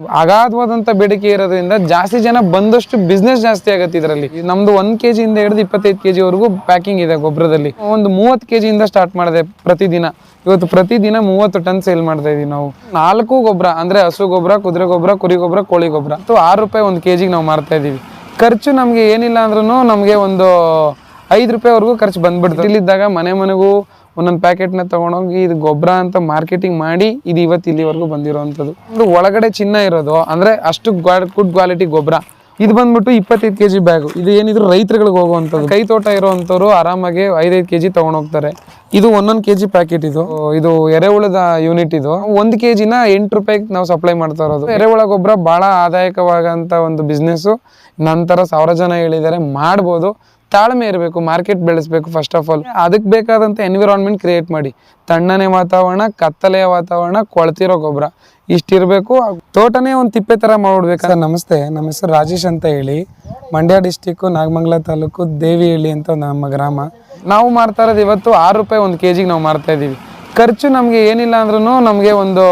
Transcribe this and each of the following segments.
ಅಗಾಧವಾದಂಥ ಬೇಡಿಕೆ ಇರೋದ್ರಿಂದ ಜಾಸ್ತಿ ಜನ ಬಂದಷ್ಟು ಬಿಸ್ನೆಸ್ ಜಾಸ್ತಿ ಆಗುತ್ತೆ ಇದರಲ್ಲಿ. ನಮ್ದು ಒಂದ್ ಕೆಜಿ ಇಂದ ಹಿಡಿದು ಇಪ್ಪತ್ತೈದು ಕೆಜಿ ವರೆಗೂ ಪ್ಯಾಕಿಂಗ್ ಇದೆ ಗೊಬ್ಬರದಲ್ಲಿ ಒಂದು ಮೂವತ್ತು ಕೆಜಿ ಇಂದ ಸ್ಟಾರ್ಟ್ ಮಾಡಿದೆ ಪ್ರತಿದಿನ. ಇವತ್ತು ಪ್ರತಿದಿನ ಮೂವತ್ತು ಟನ್ ಸೇಲ್ ಮಾಡ್ತಾ ಇದೀವಿ ನಾವು. ನಾಲ್ಕು ಗೊಬ್ಬರ ಅಂದ್ರೆ ಹಸು ಗೊಬ್ಬರ ಕುದುರೆ ಗೊಬ್ಬರ ಕುರಿ ಗೊಬ್ಬರ ಕೋಳಿ ಗೊಬ್ಬರ ಅಥವಾ ಆರು ರೂಪಾಯಿ ಒಂದು ಕೆಜಿಗೆ ನಾವು ಮಾರ್ತಾ ಇದೀವಿ. ಖರ್ಚು ನಮಗೆ ಏನಿಲ್ಲ ಅಂದ್ರೂ ನಮಗೆ ಒಂದು ಐದು ರೂಪಾಯಿವರೆಗೂ ಖರ್ಚು ಬಂದ್ಬಿಡ್ತು ಇಲ್ಲಿದ್ದಾಗ ಮನೆ ಮನೆಗೂ ಒಂದೊಂದು ಪ್ಯಾಕೆಟ್ನ ತಗೊಂಡೋಗಿ ಇದು ಗೊಬ್ಬರ ಅಂತ ಮಾರ್ಕೆಟಿಂಗ್ ಮಾಡಿ ಇದು ಇವತ್ತು ಇಲ್ಲಿವರೆಗೂ ಬಂದಿರೋವಂಥದ್ದು ಒಂದು ಒಳಗಡೆ ಚಿನ್ನ ಇರೋದು, ಅಂದ್ರೆ ಅಷ್ಟು ಗುಡ್ ಕ್ವಾಲಿಟಿ ಗೊಬ್ಬರ. ಇದು ಬಂದ್ಬಿಟ್ಟು ಇಪ್ಪತ್ತೈದು ಕೆಜಿ ಬ್ಯಾಗು ಇದು ಏನಿದ್ರು ರೈತರುಗಳಿಗೆ ಹೋಗುವಂಥದ್ದು. ಕೈ ತೋಟ ಇರೋವಂಥವ್ರು ಆರಾಮಾಗಿ ಐದೈದು ಕೆಜಿ ಹೋಗ್ತಾರೆ ಇದು ಒಂದೊಂದು ಕೆಜಿ ಪ್ಯಾಕೆಟ್ ಇದು. ಇದು ಎರೆಹುಳದ ಯೂನಿಟ್ ಇದು. ಒಂದು ಕೆಜಿನ ಎಂಟು ರೂಪಾಯಿಗೆ ನಾವು ಸಪ್ಲೈ ಮಾಡ್ತಾ ಇರೋದು. ಎರೆಹುಳ ಗೊಬ್ಬರ ಬಹಳ ಆದಾಯಕವಾಗಂತ ಒಂದು ಬಿಸ್ನೆಸ್ಸು ನಂತರ ಸಾವಿರ ಜನ ಹೇಳಿದ್ದಾರೆ, ಮಾಡ್ಬೋದು. ತಾಳ್ಮೆ ಇರಬೇಕು ಮಾರ್ಕೆಟ್ ಬೆಳೆಸಬೇಕು ಫಸ್ಟ್ ಆಫ್ ಆಲ್ ಅದಕ್ಕೆ ಬೇಕಾದಂಥ ಎನ್ವಿರಾನ್ಮೆಂಟ್ ಕ್ರಿಯೇಟ್ ಮಾಡಿ. ತಣ್ಣನೆ ವಾತಾವರಣ ಕತ್ತಲೆಯ ವಾತಾವರಣ ಕೊಳ್ತಿರೋ ಗೊಬ್ಬರ. ಇಷ್ಟಿರಬೇಕು. ತೋಟನೇ ಒಂದು ತಿಪ್ಪೆ ಥರ ಮಾಡ್ಬಿಡ್ಬೇಕು. ಸರ್ ನಮಸ್ತೆ. ನಮ್ಮ ಹೆಸರು ರಾಜೇಶ್ ಅಂತ ಹೇಳಿ. ಮಂಡ್ಯ ಡಿಸ್ಟಿಕ್ಕು ನಾಗಮಂಗಲ ತಾಲೂಕು ದೇವಿಹಳ್ಳಿ ಅಂತ ನಮ್ಮ ಗ್ರಾಮ. ನಾವು ಮಾರ್ತಾ ಇರೋದು ಇವತ್ತು ಆರು ರೂಪಾಯಿ ಒಂದು ಕೆ ಜಿಗೆ ನಾವು ಮಾರ್ತಾ ಇದ್ದೀವಿ ಖರ್ಚು ನಮಗೆ ಏನಿಲ್ಲ ಅಂದ್ರೂ ನಮಗೆ ಒಂದು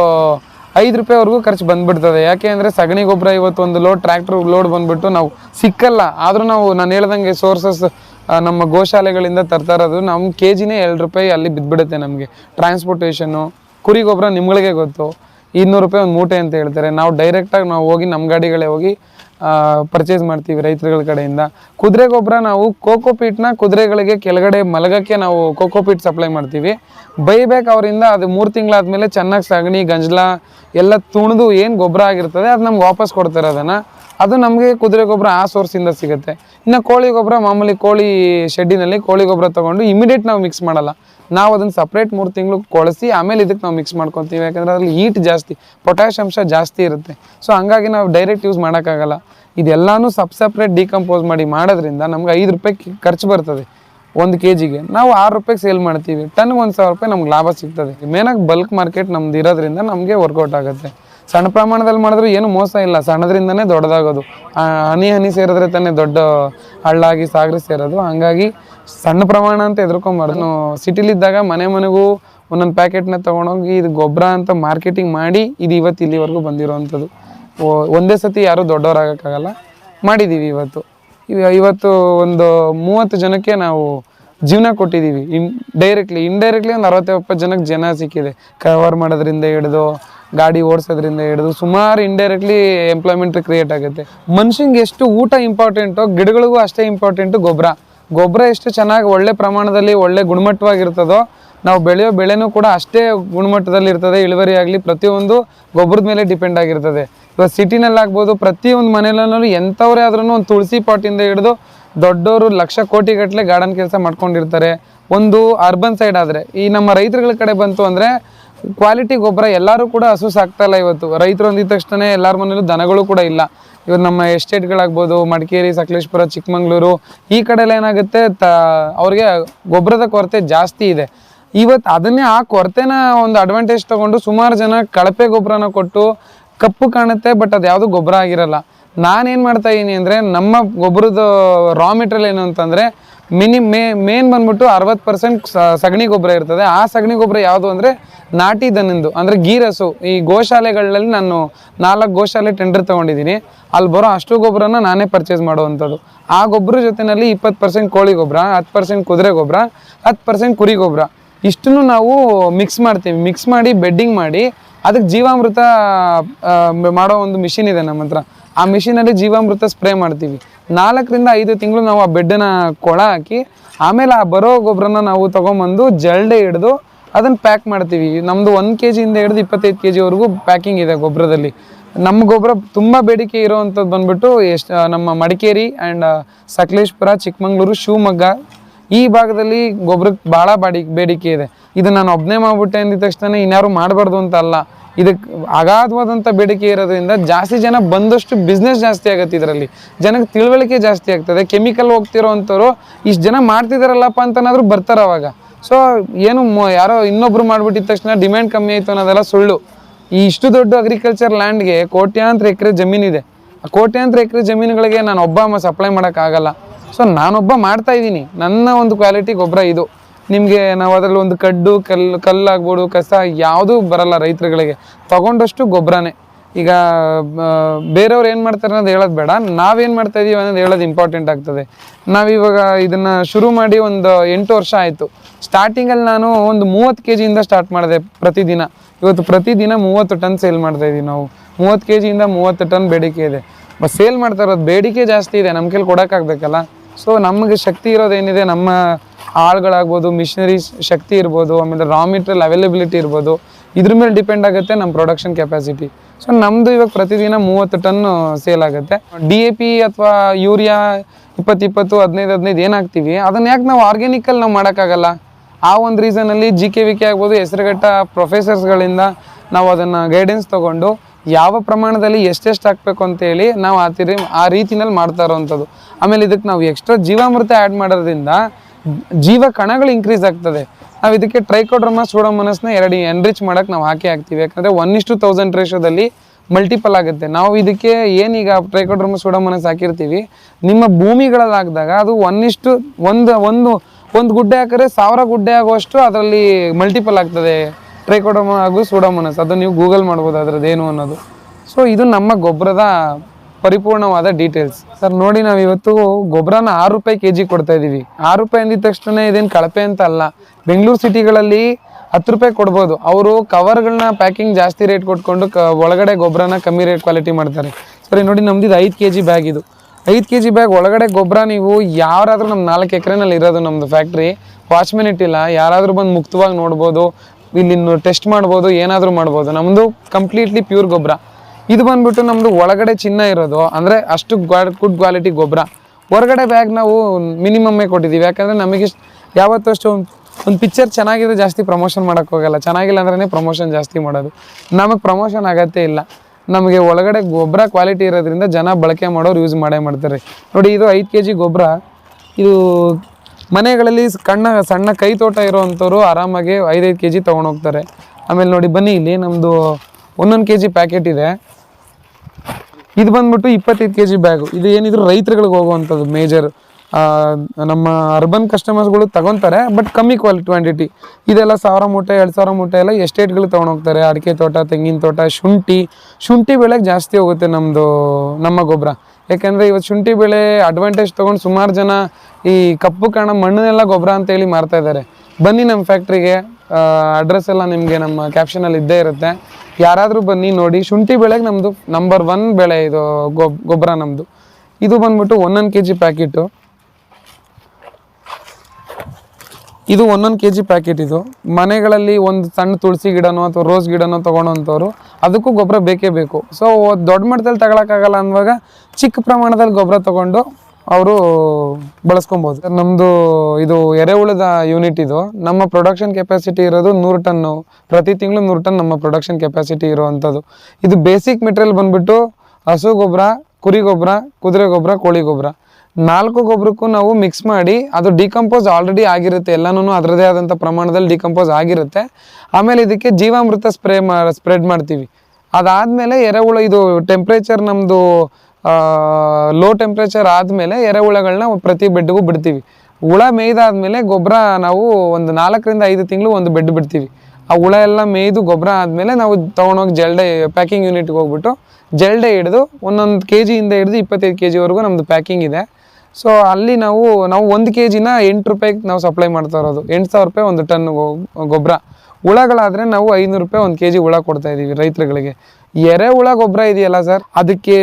ಐದು ರೂಪಾಯಿವರೆಗೂ ಖರ್ಚು ಬಂದ್ಬಿಡ್ತದೆ. ಯಾಕೆ ಅಂದರೆ ಸಗಣಿ ಗೊಬ್ಬರ ಇವತ್ತು ಒಂದು ಲೋಡ್ ಟ್ರ್ಯಾಕ್ಟರ್ ಲೋಡ್ ಬಂದ್ಬಿಟ್ಟು ನಾವು ಸಿಕ್ಕಲ್ಲ. ಆದರೂ ನಾವು ನಾನು ಹೇಳ್ದಂಗೆ ಸೋರ್ಸಸ್ ನಮ್ಮ ಗೋಶಾಲೆಗಳಿಂದ ತರ್ತಾ ಇರೋದು ನಮ್ಮ ಕೆ ಜಿನೇ ಎರಡು ರೂಪಾಯಿ ಅಲ್ಲಿ ಬಿದ್ದುಬಿಡುತ್ತೆ ನಮಗೆ. ಟ್ರಾನ್ಸ್ಪೋರ್ಟೇಷನು ಕುರಿ ಗೊಬ್ಬರ ನಿಮ್ಗಳಿಗೆ ಗೊತ್ತು. ಇನ್ನೂರು ರೂಪಾಯಿ ಒಂದು ಮೂಟೆ ಅಂತ ಹೇಳ್ತಾರೆ. ನಾವು ಡೈರೆಕ್ಟಾಗಿ ನಾವು ಹೋಗಿ ನಮ್ಮ ಗಾಡಿಗಳೇ ಹೋಗಿ ಪರ್ಚೇಸ್ ಮಾಡ್ತೀವಿ ರೈತರುಗಳ ಕಡೆಯಿಂದ. ಕುದುರೆ ಗೊಬ್ಬರ ನಾವು ಕೋಕೋಪೀಟ್ನ ಕುದುರೆಗಳಿಗೆ ಕೆಳಗಡೆ ಮಲಗಕ್ಕೆ ನಾವು ಕೋಕೋಪೀಟ್ ಸಪ್ಲೈ ಮಾಡ್ತೀವಿ. ಬೈಬೇಕು ಅವರಿಂದ ಅದು ಮೂರು ತಿಂಗಳಾದ್ಮೇಲೆ ಚೆನ್ನಾಗಿ ಸಗಣಿ, ಗಂಜಲ ಎಲ್ಲ ತುಣಿದು ಏನು ಗೊಬ್ಬರ ಆಗಿರ್ತದೆ ಅದು ನಮ್ಗೆ ವಾಪಸ್ ಕೊಡ್ತಾರೆ ಅದನ್ನು. ಅದು ನಮಗೆ ಕುದುರೆ ಗೊಬ್ಬರ ಆ ಸೋರ್ಸಿಂದ ಸಿಗುತ್ತೆ. ಇನ್ನು ಕೋಳಿ ಗೊಬ್ಬರ ಮಾಮೂಲಿ ಕೋಳಿ ಶೆಡ್ಡಿನಲ್ಲಿ ಕೋಳಿ ಗೊಬ್ಬರ ತೊಗೊಂಡು ಇಮಿಡಿಯೇಟ್ ನಾವು ಮಿಕ್ಸ್ ಮಾಡಲ್ಲ. ನಾವು ಅದನ್ನು ಸಪ್ರೇಟ್ ಮೂರು ತಿಂಗಳು ಕೊಳಸಿ, ಆಮೇಲೆ ಇದಕ್ಕೆ ನಾವು ಮಿಕ್ಸ್ ಮಾಡ್ಕೊತೀವಿ. ಯಾಕಂದ್ರೆ ಅದ್ರಲ್ಲಿ ಹೀಟ್ ಜಾಸ್ತಿ ಪೊಟ್ಯಾಶ್ ಅಂಶ ಜಾಸ್ತಿ ಇರುತ್ತೆ. ಸೊ ಹಂಗಾಗಿ ನಾವು ಡೈರೆಕ್ಟ್ ಯೂಸ್ ಮಾಡೋಕ್ಕಾಗಲ್ಲ. ಇದೆಲ್ಲಾನು ಸಬ್ ಸಪ್ರೇಟ್ ಡಿಕಂಪೋಸ್ ಮಾಡಿ ಮಾಡೋದ್ರಿಂದ ನಮ್ಗೆ ಐದು ರೂಪಾಯಿ ಖರ್ಚು ಬರ್ತದೆ ಒಂದು ಕೆ ಜಿಗೆ ನಾವು ಆರು ರೂಪಾಯಿಗೆ ಸೇಲ್ ಮಾಡ್ತೀವಿ. ಟನ್ಗೆ ಒಂದು ಸಾವಿರ ರೂಪಾಯಿ ನಮ್ಗೆ ಲಾಭ ಸಿಗ್ತದೆ. ಮೇನಾಗಿ ಬಲ್ಕ್ ಮಾರ್ಕೆಟ್ ನಮ್ದು ಇರೋದ್ರಿಂದ ನಮಗೆ ವರ್ಕೌಟ್ ಆಗುತ್ತೆ. ಸಣ್ಣ ಪ್ರಮಾಣದಲ್ಲಿ ಮಾಡಿದ್ರೆ ಏನು ಮೋಸ ಇಲ್ಲ. ಸಣ್ಣದ್ರಿಂದನೇ ದೊಡ್ಡದಾಗೋದು. ಹನಿ ಹನಿ ಸೇರಿದ್ರೆ ತಾನೇ ದೊಡ್ಡ ಹಳ್ಳಾಗಿ ಸಾಗರ ಸೇರೋದು. ಹಂಗಾಗಿ ಸಣ್ಣ ಪ್ರಮಾಣ ಅಂತ ಎದುರ್ಕೊಂಬಾರ್ದು. ಸಿಟಿಲಿದ್ದಾಗ ಮನೆ ಮನೆಗೂ ಒಂದೊಂದು ಪ್ಯಾಕೆಟ್ನ ತೊಗೊಂಡೋಗಿ ಇದು ಗೊಬ್ಬರ ಅಂತ ಮಾರ್ಕೆಟಿಂಗ್ ಮಾಡಿ ಇದು ಇವತ್ತು ಇಲ್ಲಿವರೆಗೂ ಬಂದಿರೋವಂಥದ್ದು ಒಂದೇ ಸತಿ ಯಾರೂ ದೊಡ್ಡವರಾಗೋಕ್ಕಾಗಲ್ಲ. ಮಾಡಿದ್ದೀವಿ ಇವತ್ತು. ಇವ- ಇವತ್ತು ಒಂದು ಮೂವತ್ತು ಜನಕ್ಕೆ ನಾವು ಜೀವನ ಕೊಟ್ಟಿದ್ದೀವಿ ಇನ್ ಡೈರೆಕ್ಟ್ಲಿ ಇಂಡೈರೆಕ್ಟ್ಲಿ ಒಂದು ಅರವತ್ತು ಎಪ್ಪತ್ತು ಜನಕ್ಕೆ ಜನ ಸಿಕ್ಕಿದೆ. ಕವರ್ ಮಾಡೋದ್ರಿಂದ ಹಿಡಿದು ಗಾಡಿ ಓಡಿಸೋದ್ರಿಂದ ಹಿಡಿದು ಸುಮಾರು ಇಂಡೈರೆಕ್ಟ್ಲಿ ಎಂಪ್ಲಾಯ್ಮೆಂಟ್ ಕ್ರಿಯೇಟ್ ಆಗುತ್ತೆ. ಮನುಷ್ಯಂಗೆ ಎಷ್ಟು ಊಟ ಇಂಪಾರ್ಟೆಂಟು ಗಿಡಗಳಿಗೂ ಅಷ್ಟೇ ಇಂಪಾರ್ಟೆಂಟು ಗೊಬ್ಬರ ಗೊಬ್ಬರ ಎಷ್ಟು ಚೆನ್ನಾಗಿ ಒಳ್ಳೆ ಪ್ರಮಾಣದಲ್ಲಿ ಒಳ್ಳೆ ಗುಣಮಟ್ಟವಾಗಿರ್ತದೋ, ನಾವು ಬೆಳೆಯೋ ಬೆಳೆನೂ ಕೂಡ ಅಷ್ಟೇ ಗುಣಮಟ್ಟದಲ್ಲಿ ಇರ್ತದೆ, ಇಳುವರಿ ಆಗಲಿ, ಪ್ರತಿಯೊಂದು ಗೊಬ್ಬರದ ಮೇಲೆ ಡಿಪೆಂಡ್ ಆಗಿರ್ತದೆ. ಇವಾಗ ಸಿಟಿನಲ್ಲಿ ಆಗ್ಬೋದು, ಪ್ರತಿಯೊಂದು ಮನೆಯಲ್ಲೂ ಎಂಥವ್ರೇ ಆದ್ರೂ ಒಂದು ತುಳಸಿ ಪಾಟಿಂದ ಹಿಡಿದು ದೊಡ್ಡವರು ಲಕ್ಷ ಕೋಟಿ ಗಟ್ಟಲೆ ಗಾರ್ಡನ್ ಕೆಲಸ ಮಾಡ್ಕೊಂಡಿರ್ತಾರೆ. ಒಂದು ಅರ್ಬನ್ ಸೈಡ್ ಆದರೆ, ಈ ನಮ್ಮ ರೈತರುಗಳ ಕಡೆ ಬಂತು ಅಂದರೆ ಕ್ವಾಲಿಟಿ ಗೊಬ್ಬರ ಎಲ್ಲರೂ ಕೂಡ ಹಸು ಸಾಕ್ತಾ ಇಲ್ಲ ಇವತ್ತು. ರೈತರು ಅಂದಿದ ತಕ್ಷಣ ಎಲ್ಲರ ಮನೇಲೂ ದನಗಳು ಕೂಡ ಇಲ್ಲ. ಇವರು ನಮ್ಮ ಎಸ್ಟೇಟ್ಗಳಾಗ್ಬೋದು ಮಡಿಕೇರಿ, ಸಕಲೇಶ್ಪುರ, ಚಿಕ್ಕಮಂಗ್ಳೂರು, ಈ ಕಡೆಲ್ಲ ಏನಾಗುತ್ತೆ, ತ, ಅವ್ರಿಗೆ ಗೊಬ್ಬರದ ಕೊರತೆ ಜಾಸ್ತಿ ಇದೆ. ಇವತ್ತು ಅದನ್ನೇ ಆ ಕೊರತೆನ ಒಂದು ಅಡ್ವಾಂಟೇಜ್ ತಗೊಂಡು ಸುಮಾರು ಜನ ಕಳಪೆ ಗೊಬ್ಬರನ ಕೊಟ್ಟು ಕಪ್ಪು ಕಾಣುತ್ತೆ ಬಟ್ ಅದು ಯಾವುದು ಗೊಬ್ಬರ ಆಗಿರಲ್ಲ. ನಾನೇನು ಮಾಡ್ತಾ ಇದ್ದೀನಿ ಅಂದರೆ ನಮ್ಮ ಗೊಬ್ಬರದ ರಾ ಮೆಟೀರಿಯಲ್ ಏನು ಅಂತಂದರೆ ಮಿನಿ ಮೇ, ಮೇನ್ ಬಂದ್ಬಿಟ್ಟು ಅರವತ್ತು ಪರ್ಸೆಂಟ್ ಸಗಣಿ ಗೊಬ್ಬರ ಇರ್ತದೆ. ಆ ಸಗಣಿ ಗೊಬ್ಬರ ಯಾವುದು ಅಂದರೆ ನಾಟಿ ದನಂದು, ಅಂದರೆ ಗೀರಸು. ಈ ಗೋಶಾಲೆಗಳಲ್ಲಿ ನಾನು ನಾಲ್ಕು ಗೋಶಾಲೆ ಟೆಂಡರ್ ತೊಗೊಂಡಿದ್ದೀನಿ. ಅಲ್ಲಿ ಬರೋ ಅಷ್ಟು ಗೊಬ್ಬರನ ನಾನೇ ಪರ್ಚೇಸ್ ಮಾಡುವಂಥದ್ದು. ಆ ಗೊಬ್ಬರ ಜೊತೆಯಲ್ಲಿ ಇಪ್ಪತ್ತು ಪರ್ಸೆಂಟ್ ಕೋಳಿ ಗೊಬ್ಬರ, ಹತ್ತು ಪರ್ಸೆಂಟ್ ಕುದುರೆ ಗೊಬ್ಬರ, ಹತ್ತು ಪರ್ಸೆಂಟ್ ಕುರಿ ಗೊಬ್ಬರ. ಇಷ್ಟನ್ನು ನಾವು ಮಿಕ್ಸ್ ಮಾಡ್ತೀವಿ. ಮಿಕ್ಸ್ ಮಾಡಿ ಬೆಡ್ಡಿಂಗ್ ಮಾಡಿ, ಅದಕ್ಕೆ ಜೀವಾಮೃತ ಮಾಡೋ ಒಂದು ಮಿಷಿನ್ ಇದೆ ನಮ್ಮ ಹತ್ರ. ಆ ಮಿಷಿನಲ್ಲಿ ಜೀವಾಮೃತ ಸ್ಪ್ರೇ ಮಾಡ್ತೀವಿ. ನಾಲ್ಕರಿಂದ ಐದು ತಿಂಗಳು ನಾವು ಆ ಬೆಡ್ಡನ್ನ ಕೊಳ ಹಾಕಿ, ಆಮೇಲೆ ಆ ಬರೋ ಗೊಬ್ಬರನ ನಾವು ತೊಗೊಂಬಂದು ಜಲ್ಡೆ ಹಿಡಿದು ಅದನ್ನು ಪ್ಯಾಕ್ ಮಾಡ್ತೀವಿ. ನಮ್ಮದು ಒಂದು ಕೆ ಜಿಯಿಂದ ಹಿಡಿದು ಇಪ್ಪತ್ತೈದು ಕೆ ಜಿವರೆಗೂ ಪ್ಯಾಕಿಂಗ್ ಇದೆ ಗೊಬ್ಬರದಲ್ಲಿ. ನಮ್ಮ ಗೊಬ್ಬರ ತುಂಬ ಬೇಡಿಕೆ ಇರೋವಂಥದ್ದು ಬಂದ್ಬಿಟ್ಟು ಎಷ್ಟು ನಮ್ಮ ಮಡಿಕೇರಿ ಆ್ಯಂಡ್ ಸಕಲೇಶ್ಪುರ, ಚಿಕ್ಕಮಂಗ್ಳೂರು, ಶಿವಮೊಗ್ಗ ಈ ಭಾಗದಲ್ಲಿ ಗೊಬ್ಬರಕ್ಕೆ ಭಾಳ ಬಾಡಿ ಬೇಡಿಕೆ ಇದೆ. ಇದು ನಾನು ಒಬ್ಬನೇ ಮಾಡ್ಬಿಟ್ಟೆ ಅಂದಿದ ತಕ್ಷಣ ಇನ್ಯಾರು ಮಾಡಬಾರ್ದು ಅಂತ ಅಲ್ಲ. ಇದಕ್ಕೆ ಅಗಾಧವಾದಂಥ ಬೇಡಿಕೆ ಇರೋದ್ರಿಂದ ಜಾಸ್ತಿ ಜನ ಬಂದಷ್ಟು ಬಿಸ್ನೆಸ್ ಜಾಸ್ತಿ ಆಗುತ್ತೆ ಇದರಲ್ಲಿ. ಜನಕ್ಕೆ ತಿಳುವಳಿಕೆ ಜಾಸ್ತಿ ಆಗ್ತದೆ. ಕೆಮಿಕಲ್ ಹೋಗ್ತಿರೋ ಅಂಥವ್ರು ಇಷ್ಟು ಜನ ಮಾಡ್ತಿದಾರಲ್ಲಪ್ಪ ಅಂತನಾದರೂ ಬರ್ತಾರೆ ಅವಾಗ. ಸೊ ಏನು ಯಾರೋ ಇನ್ನೊಬ್ರು ಮಾಡಿಬಿಟ್ಟಿದ ತಕ್ಷಣ ಡಿಮ್ಯಾಂಡ್ ಕಮ್ಮಿ ಆಯಿತು ಅನ್ನೋದೆಲ್ಲ ಸುಳ್ಳು. ಈ ಇಷ್ಟು ದೊಡ್ಡ ಅಗ್ರಿಕಲ್ಚರ್ ಲ್ಯಾಂಡ್ಗೆ ಕೋಟ್ಯಾಂತರ ಎಕರೆ ಜಮೀನಿದೆ. ಆ ಕೋಟ್ಯಾಂತರ ಎಕರೆ ಜಮೀನುಗಳಿಗೆ ನಾನು ಒಬ್ಬ ಸಪ್ಲೈ ಮಾಡೋಕ್ಕಾಗಲ್ಲ. ಸೊ ನಾನೊಬ್ಬ ಮಾಡ್ತಾ ಇದ್ದೀನಿ. ನನ್ನ ಒಂದು ಕ್ವಾಲಿಟಿ ಗೊಬ್ಬರ ಇದು. ನಿಮಗೆ ನಾವು ಅದರಲ್ಲಿ ಒಂದು ಕಡ್ಡು ಕಲ್ಲು ಕಲ್ಲಾಗ್ಬೋದು, ಕಸ ಯಾವುದೂ ಬರಲ್ಲ ರೈತರುಗಳಿಗೆ. ತಗೊಂಡಷ್ಟು ಗೊಬ್ಬರನೇ. ಈಗ ಬೇರೆಯವ್ರು ಏನು ಮಾಡ್ತಾರೆ ಅನ್ನೋದು ಹೇಳೋದು ಬೇಡ. ನಾವೇನು ಮಾಡ್ತಾ ಇದೀವಿ ಅನ್ನೋದು ಹೇಳೋದು ಇಂಪಾರ್ಟೆಂಟ್ ಆಗ್ತದೆ. ನಾವಿವಾಗ ಇದನ್ನು ಶುರು ಮಾಡಿ ಒಂದು ಎಂಟು ವರ್ಷ ಆಯಿತು. ಸ್ಟಾರ್ಟಿಂಗಲ್ಲಿ ನಾನು ಒಂದು ಮೂವತ್ತು ಕೆ ಜಿಯಿಂದ ಸ್ಟಾರ್ಟ್ ಮಾಡಿದೆ ಪ್ರತಿದಿನ. ಇವತ್ತು ಪ್ರತಿದಿನ ಮೂವತ್ತು ಟನ್ ಸೇಲ್ ಮಾಡ್ತಾ ಇದೀವಿ ನಾವು. ಮೂವತ್ತು ಕೆ ಜಿಯಿಂದ ಮೂವತ್ತು ಟನ್ ಬೇಡಿಕೆ ಇದೆ. ಬಟ್ ಸೇಲ್ ಮಾಡ್ತಾ ಇರೋದು ಬೇಡಿಕೆ ಜಾಸ್ತಿ ಇದೆ. ನಮ್ಮ ಕೈಲಿ ಕೊಡೋಕ್ಕಾಗಬೇಕಲ್ಲ ಸೊ ನಮಗೆ ಶಕ್ತಿ ಇರೋದೇನಿದೆ, ನಮ್ಮ ಆಳುಗಳಾಗ್ಬೋದು ಮಿಷನರೀಸ್ ಶಕ್ತಿ ಇರ್ಬೋದು, ಆಮೇಲೆ ರಾ ಮೆಟೀರಿಯಲ್ ಅವೈಲಬಿಲಿಟಿ ಇರ್ಬೋದು, ಇದ್ರ ಮೇಲೆ ಡಿಪೆಂಡ್ ಆಗುತ್ತೆ ನಮ್ಮ ಪ್ರೊಡಕ್ಷನ್ ಕೆಪಾಸಿಟಿ ಸೊ ನಮ್ಮದು ಇವಾಗ ಪ್ರತಿದಿನ ಮೂವತ್ತು ಟನ್ ಸೇಲ್ ಆಗುತ್ತೆ. ಡಿ ಎ ಪಿ ಅಥವಾ ಯೂರಿಯಾ ಇಪ್ಪತ್ತು ಇಪ್ಪತ್ತು, ಹದಿನೈದು ಹದಿನೈದು ಏನು ಹಾಕ್ತೀವಿ ಅದನ್ನ ಯಾಕೆ ನಾವು ಆರ್ಗ್ಯಾನಿಕಲ್ಲಿ ನಾವು ಮಾಡೋಕ್ಕಾಗಲ್ಲ? ಆ ಒಂದು ರೀಸನಲ್ಲಿ ಜಿ ಕೆ ವಿ ಕೆ ಆಗ್ಬೋದು, ಹೆಸರುಘಟ್ಟ ಪ್ರೊಫೆಸರ್ಸ್ಗಳಿಂದ ನಾವು ಅದನ್ನು ಗೈಡೆನ್ಸ್ ತೊಗೊಂಡು ಯಾವ ಪ್ರಮಾಣದಲ್ಲಿ ಎಷ್ಟೆಷ್ಟು ಹಾಕಬೇಕು ಅಂತೇಳಿ ನಾವು ಆ ತಿರಿ ಆ ರೀತಿನಲ್ಲಿ ಮಾಡ್ತಾ ಇರೋವಂಥದ್ದು. ಆಮೇಲೆ ಇದಕ್ಕೆ ನಾವು ಎಕ್ಸ್ಟ್ರಾ ಜೀವಾಮೃತ ಆ್ಯಡ್ ಮಾಡೋದ್ರಿಂದ ಜೀವ ಕಣಗಳು ಇನ್ಕ್ರೀಸ್ ಆಗ್ತದೆ. ನಾವು ಇದಕ್ಕೆ ಟ್ರೈಕೋಡ್ರಮ ಸೂಡೋಮನಸ್ನ ಎರಡು ಎನ್ರಿಚ್ ಮಾಡೋಕ್ಕೆ ನಾವು ಹಾಕಿ ಹಾಕ್ತೀವಿ. ಯಾಕಂದರೆ ಒನ್ ಇಷ್ಟು ತೌಸಂಡ್ ರೇಷೋದಲ್ಲಿ ಮಲ್ಟಿಪಲ್ ಆಗುತ್ತೆ. ನಾವು ಇದಕ್ಕೆ ಏನೀಗ ಟ್ರೈಕೋಡ್ರಮ ಸೂಡೋಮನಸ್ ಹಾಕಿರ್ತೀವಿ, ನಿಮ್ಮ ಭೂಮಿಗಳಲ್ಲಿ ಹಾಕಿದಾಗ ಅದು ಒನ್ ಇಷ್ಟು ಒಂದು ಒಂದು ಒಂದು ಗುಡ್ಡೆ ಹಾಕಿದ್ರೆ ಸಾವಿರ ಗುಡ್ಡೆ ಆಗುವಷ್ಟು ಅದರಲ್ಲಿ ಮಲ್ಟಿಪಲ್ ಆಗ್ತದೆ. ಟ್ರೈಕೋಡೋಮ ಹಾಗೂ ಸೂಡೋಮನಸ್ ಅದು ನೀವು ಗೂಗಲ್ ಮಾಡ್ಬೋದು ಏನು ಅನ್ನೋದು. ಸೊ ಇದು ನಮ್ಮ ಗೊಬ್ಬರದ ಪರಿಪೂರ್ಣವಾದ ಡೀಟೇಲ್ಸ್ ಸರ್ ನೋಡಿ ನಾವು ಇವತ್ತು ಗೊಬ್ಬರನ ಆರು ರೂಪಾಯಿ ಕೆ ಜಿ ಕೊಡ್ತಾ ಇದ್ದೀವಿ ಆರು ರೂಪಾಯಿ ಅಂದಿದ ತಕ್ಷಣ ಇದೇನು ಕಳಪೆ ಅಂತ ಅಲ್ಲ. ಬೆಂಗಳೂರು ಸಿಟಿಗಳಲ್ಲಿ ಹತ್ತು ರೂಪಾಯಿ ಕೊಡ್ಬೋದು. ಅವರು ಕವರ್ಗಳನ್ನ ಪ್ಯಾಕಿಂಗ್ ಜಾಸ್ತಿ ರೇಟ್ ಕೊಟ್ಕೊಂಡು ಕ, ಒಳಗಡೆ ಗೊಬ್ಬರನ ಕಮ್ಮಿ ರೇಟ್ ಕ್ವಾಲಿಟಿ ಮಾಡ್ತಾರೆ. ಸರಿ ನೋಡಿ ನಮ್ದು ಇದು ಐದು ಕೆ ಜಿ ಬ್ಯಾಗ್ ಇದು. ಐದು ಕೆ ಜಿ ಬ್ಯಾಗ್ ಒಳಗಡೆ ಗೊಬ್ಬರ ನೀವು ಯಾರಾದರೂ ನಮ್ಮ ನಾಲ್ಕು ಎಕರೆನಲ್ಲಿ ಇರೋದು ನಮ್ಮದು ಫ್ಯಾಕ್ಟ್ರಿ ವಾಚ್ಮೆನ್ ಇಟ್ಟಿಲ್ಲ. ಯಾರಾದರೂ ಬಂದು ಮುಕ್ತವಾಗಿ ನೋಡ್ಬೋದು. ಇಲ್ಲಿ ಟೆಸ್ಟ್ ಮಾಡ್ಬೋದು, ಏನಾದರೂ ಮಾಡ್ಬೋದು. ನಮ್ಮದು ಕಂಪ್ಲೀಟ್ಲಿ ಪ್ಯೂರ್ ಗೊಬ್ಬರ ಇದು ಬಂದ್ಬಿಟ್ಟು ನಮ್ಮದು ಒಳಗಡೆ ಚಿನ್ನ ಇರೋದು. ಅಂದರೆ ಅಷ್ಟು ಗುಡ್ ಕ್ವಾಲಿಟಿ ಗೊಬ್ಬರ ಹೊರಗಡೆ ಬ್ಯಾಗ್ ನಾವು ಮಿನಿಮಮ್ಮೇ ಕೊಟ್ಟಿದ್ದೀವಿ. ಯಾಕಂದರೆ ನಮಗೆ ಯಾವತ್ತೂ ಅಷ್ಟು ಒಂದು ಪಿಕ್ಚರ್ ಚೆನ್ನಾಗಿದೆ, ಜಾಸ್ತಿ ಪ್ರಮೋಷನ್ ಮಾಡೋಕ್ಕೆ ಹೋಗಲ್ಲ. ಚೆನ್ನಾಗಿಲ್ಲ ಅಂದ್ರೆ ಪ್ರಮೋಷನ್ ಜಾಸ್ತಿ ಮಾಡೋದು. ನಮಗೆ ಪ್ರಮೋಷನ್ ಆಗತ್ತೆ ಇಲ್ಲ. ನಮಗೆ ಒಳಗಡೆ ಗೊಬ್ಬರ ಕ್ವಾಲಿಟಿ ಇರೋದ್ರಿಂದ ಜನ ಬಳಕೆ ಮಾಡೋರು ಯೂಸ್ ಮಾಡೇ ಮಾಡ್ತಾರೆ. ನೋಡಿ, ಇದು ಐದು ಕೆ ಜಿ ಗೊಬ್ಬರ ಇದು ಮನೆಗಳಲ್ಲಿ ಕಣ್ಣ, ಸಣ್ಣ ಕೈ ತೋಟ ಇರೋವಂಥವ್ರು ಆರಾಮಾಗಿ ಐದೈದು ಕೆ ಜಿ ತೊಗೊಂಡೋಗ್ತಾರೆ ಆಮೇಲೆ ನೋಡಿ, ಬನ್ನಿ ಇಲ್ಲಿ ನಮ್ಮದು ಒಂದೊಂದು ಕೆ ಜಿ ಪ್ಯಾಕೆಟ್ ಇದೆ. ಇದು ಬಂದ್ಬಿಟ್ಟು ಇಪ್ಪತ್ತೈದು ಕೆ ಜಿ ಬ್ಯಾಗು ಇದು ಏನಿದ್ರು ರೈತರುಗಳಿಗೆ ಹೋಗುವಂಥದ್ದು ಮೇಜರ್ ನಮ್ಮ ಅರ್ಬನ್ ಕಸ್ಟಮರ್ಸ್ಗಳು ತಗೊತಾರೆ ಬಟ್ ಕಮ್ಮಿ ಕ್ವಾಲಿಟಿ ಕ್ವಾಂಟಿಟಿ ಇದೆಲ್ಲ ಸಾವಿರ ಮೂಟೆ, ಎರಡು ಸಾವಿರ ಮೂಟೆ ಎಲ್ಲ ಎಸ್ಟೇಟ್ಗಳು ತೊಗೊಂಡೋಗ್ತಾರೆ ಅಡಿಕೆ ತೋಟ, ತೆಂಗಿನ ತೋಟ, ಶುಂಠಿ. ಶುಂಠಿ ಬೆಳೆಗೆ ಜಾಸ್ತಿ ಹೋಗುತ್ತೆ ನಮ್ಮದು ನಮ್ಮ ಗೊಬ್ಬರ ಯಾಕೆಂದರೆ ಇವತ್ತು ಶುಂಠಿ ಬೆಳೆ ಅಡ್ವಾಂಟೇಜ್ ತೊಗೊಂಡು ಸುಮಾರು ಜನ ಈ ಕಪ್ಪು ಕಣ ಮಣ್ಣನ್ನೆಲ್ಲ ಗೊಬ್ಬರ ಅಂತೇಳಿ ಮಾರ್ತಾ ಇದ್ದಾರೆ. ಬನ್ನಿ ನಮ್ಮ ಫ್ಯಾಕ್ಟ್ರಿಗೆ ಅಡ್ರೆಸ್ ಎಲ್ಲ ನಿಮಗೆ ನಮ್ಮ ಕ್ಯಾಪ್ಷನಲ್ಲಿ ಇದ್ದೇ ಇರುತ್ತೆ. ಯಾರಾದರೂ ಬನ್ನಿ ನೋಡಿ. ಶುಂಠಿ ಬೆಳೆಗೆ ನಮ್ಮದು ನಂಬರ್ ಒನ್ ಬೆಳೆ ಇದು ಗೊಬ್, ಗೊಬ್ಬರ ನಮ್ಮದು ಇದು ಬಂದ್ಬಿಟ್ಟು ಒಂದೊಂದು ಕೆ ಜಿ ಪ್ಯಾಕೆಟು ಇದು ಒಂದೊಂದು ಕೆ ಜಿ ಪ್ಯಾಕೆಟ್ ಇದು. ಮನೆಗಳಲ್ಲಿ ಒಂದು ಸಣ್ಣ ತುಳಸಿ ಗಿಡನೋ ಅಥವಾ ರೋಸ್ ಗಿಡನೋ ತೊಗೊಳೋಂಥವ್ರು ಅದಕ್ಕೂ ಗೊಬ್ಬರ ಬೇಕೇ ಬೇಕು. ಸೊ ದೊಡ್ಡ ಮಟ್ಟದಲ್ಲಿ ತಗೊಳಕ್ಕಾಗಲ್ಲ ಅನ್ನುವಾಗ ಚಿಕ್ಕ ಪ್ರಮಾಣದಲ್ಲಿ ಗೊಬ್ಬರ ತೊಗೊಂಡು ಅವರು ಬಳಸ್ಕೊಬೋದು. ನಮ್ಮದು ಇದು ಎರೆಹುಳದ ಯೂನಿಟ್ ಇದು. ನಮ್ಮ ಪ್ರೊಡಕ್ಷನ್ ಕೆಪಾಸಿಟಿ ಇರೋದು ನೂರು ಟನ್ನು ಪ್ರತಿ ತಿಂಗಳು ನೂರು ಟನ್ ನಮ್ಮ ಪ್ರೊಡಕ್ಷನ್ ಕೆಪಾಸಿಟಿ ಇರುವಂಥದ್ದು. ಇದು ಬೇಸಿಕ್ ಮೆಟೀರಿಯಲ್ ಬಂದ್ಬಿಟ್ಟು ಹಸು ಗೊಬ್ಬರ ಕುರಿ ಗೊಬ್ಬರ ಕುದುರೆ ಗೊಬ್ಬರ ಕೋಳಿ ಗೊಬ್ಬರ ನಾಲ್ಕು ಗೊಬ್ಬರಕ್ಕೂ ನಾವು ಮಿಕ್ಸ್ ಮಾಡಿ ಅದು ಡಿಕಂಪೋಸ್ ಆಲ್ರೆಡಿ ಆಗಿರುತ್ತೆ. ಎಲ್ಲನೂ ಅದರದೇ ಆದಂಥ ಪ್ರಮಾಣದಲ್ಲಿ ಡಿಕಂಪೋಸ್ ಆಗಿರುತ್ತೆ. ಆಮೇಲೆ ಇದಕ್ಕೆ ಜೀವಾಮೃತ ಸ್ಪ್ರೇ ಮಾ ಸ್ಪ್ರೆಡ್ ಮಾಡ್ತೀವಿ. ಅದಾದಮೇಲೆ ಎರೆಹುಳ, ಇದು ಟೆಂಪ್ರೇಚರ್ ನಮ್ಮದು ಲೋ ಟೆಂಪ್ರೇಚರ್ ಆದಮೇಲೆ ಎರೆಹುಳಗಳನ್ನ ಪ್ರತಿ ಬೆಡ್ಗೂ ಬಿಡ್ತೀವಿ. ಹುಳ ಮೇಯ್ದಾದ್ಮೇಲೆ ಗೊಬ್ಬರ ನಾವು ಒಂದು ನಾಲ್ಕರಿಂದ ಐದು ತಿಂಗಳು ಒಂದು ಬೆಡ್ ಬಿಡ್ತೀವಿ. ಆ ಹುಳ ಎಲ್ಲ ಮೇಯ್ದು ಗೊಬ್ಬರ ಆದಮೇಲೆ ನಾವು ತೊಗೊಂಡೋಗಿ ಜಲ್ಡೆ ಪ್ಯಾಕಿಂಗ್ ಯೂನಿಟ್ಗೆ ಹೋಗ್ಬಿಟ್ಟು ಜಲ್ಡೆ ಹಿಡಿದು ಒಂದೊಂದು ಕೆ ಜಿಯಿಂದ ಹಿಡಿದು ಇಪ್ಪತ್ತೈದು ಕೆ ಜಿವರೆಗೂ ನಮ್ಮದು ಪ್ಯಾಕಿಂಗ್ ಇದೆ. ಸೊ ಅಲ್ಲಿ ನಾವು ನಾವು ಒಂದು ಕೆ ಜಿನ ಎಂಟು ರೂಪಾಯಿಗೆ ನಾವು ಸಪ್ಲೈ ಮಾಡ್ತಾ ಇರೋದು. ಎಂಟು ಸಾವಿರ ರೂಪಾಯಿ ಒಂದು ಟನ್ ಗೊಬ್ಬರ ಹುಳಗಳಾದರೆ ನಾವು ಐನೂರು ರೂಪಾಯಿ ಒಂದು ಕೆ ಜಿ ಹುಳ ಕೊಡ್ತಾ ಇದ್ದೀವಿ ರೈತರುಗಳಿಗೆ. ಎರೆಹುಳ ಗೊಬ್ಬರ ಇದೆಯಲ್ಲ ಸರ್? ಅದಕ್ಕೆ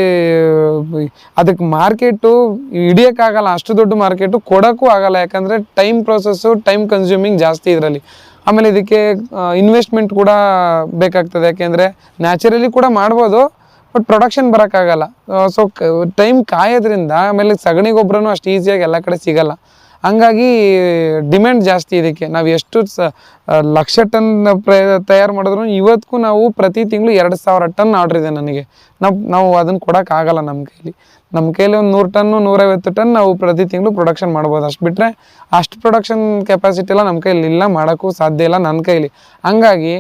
ಅದಕ್ಕೆ ಮಾರ್ಕೆಟು ಹಿಡಿಯೋಕ್ಕಾಗಲ್ಲ. ಅಷ್ಟು ದೊಡ್ಡ ಮಾರ್ಕೆಟು ಕೊಡೋಕ್ಕೂ ಆಗಲ್ಲ. ಯಾಕಂದರೆ ಟೈಮ್ ಪ್ರೊಸೆಸ್ಸು ಟೈಮ್ ಕನ್ಸ್ಯೂಮಿಂಗ್ ಜಾಸ್ತಿ ಇದರಲ್ಲಿ. ಆಮೇಲೆ ಇದಕ್ಕೆ ಇನ್ವೆಸ್ಟ್ಮೆಂಟ್ ಕೂಡ ಬೇಕಾಗ್ತದೆ. ಯಾಕೆಂದರೆ ನ್ಯಾಚುರಲಿ ಕೂಡ ಮಾಡ್ಬೋದು. ಬಟ್ ಪ್ರೊಡಕ್ಷನ್ ಬರೋಕ್ಕಾಗಲ್ಲ ಸೊ ಟೈಮ್ ಕಾಯೋದ್ರಿಂದ ಆಮೇಲೆ ಸಗಣಿ ಗೊಬ್ಬರನೂ ಅಷ್ಟು ಈಸಿಯಾಗಿ ಎಲ್ಲ ಕಡೆ ಸಿಗಲ್ಲ. ಹಂಗಾಗಿ ಡಿಮ್ಯಾಂಡ್ ಜಾಸ್ತಿ ಇದಕ್ಕೆ. ನಾವು ಎಷ್ಟು ಸ ಲಕ್ಷ ಟನ್ ಪ್ರ, ತಯಾರು ಮಾಡಿದ್ರು ಇವತ್ತಿಗೂ ನಾವು ಪ್ರತಿ ತಿಂಗಳು ಎರಡು ಸಾವಿರ ಟನ್ ಆರ್ಡ್ರ್ ಇದೆ ನನಗೆ. ನಾವು ನಾವು ಅದನ್ನು ಕೊಡೋಕ್ಕಾಗಲ್ಲ ನಮ್ಮ ಕೈಲಿ. ನಮ್ಮ ಕೈಲಿ ಒಂದು ನೂರು ಟನ್ನು ನೂರೈವತ್ತು ಟನ್ ನಾವು ಪ್ರತಿ ತಿಂಗಳು ಪ್ರೊಡಕ್ಷನ್ ಮಾಡ್ಬೋದು. ಅಷ್ಟು ಬಿಟ್ಟರೆ ಅಷ್ಟು ಪ್ರೊಡಕ್ಷನ್ ಕೆಪಾಸಿಟಿ ಎಲ್ಲ ನಮ್ಮ ಕೈಲಿ ಇಲ್ಲ, ಮಾಡೋಕ್ಕೂ ಸಾಧ್ಯ ಇಲ್ಲ ನನ್ನ ಕೈಲಿ. ಹಂಗಾಗಿ